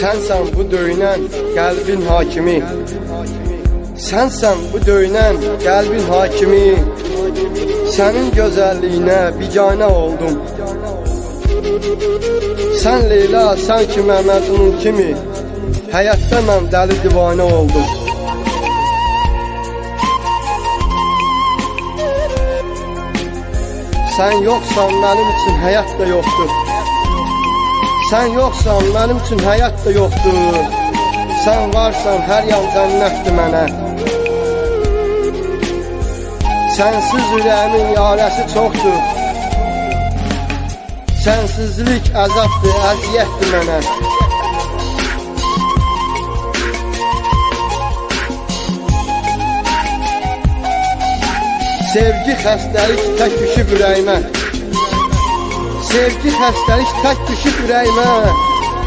Sənsən bu döyünən qəlbin hakimi. Sənsən bu döyünən qəlbin hakimi. Sənin gözəlliyinə biganə oldum. Sən Leyla, sən ki Məmmədunun kimi? Həyatda mən dəli divanə oldum. Sən yoxsan mənim üçün həyat da yoxdur Sən yoxsan mənim üçün həyat da yoxdur Sən varsan hər yan cənnətdir mənə Sənsiz ürəyimin yarəsi çoxdur Sənsizlik əzabdır, əziyyətdir mənə Sevgi xəstəlik tək düşüb ürəyimə Sevgi xəstəlik tək düşüb ürəyimə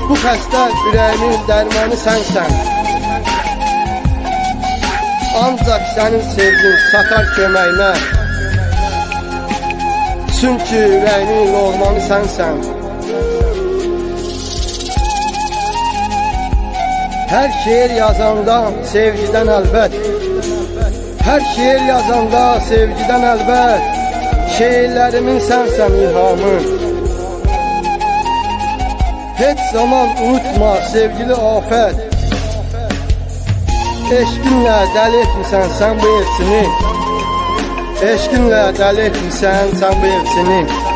Bu xəstə ürəyimin dərmanı sənsən Ancaq sənin sevgin çatar köməyimə Çünki ürəyimin normanı sənsən Hər şeir yazanda sevgidən əlbət Hər şeir yazanda sevgidən əlbət Şeirlərimin sənsən ilhamın Heç zaman unutma sevgili afət Eşqinlə dəli etmisən sən bu elçini Eşqinlə dəli etmisən sən bu elçini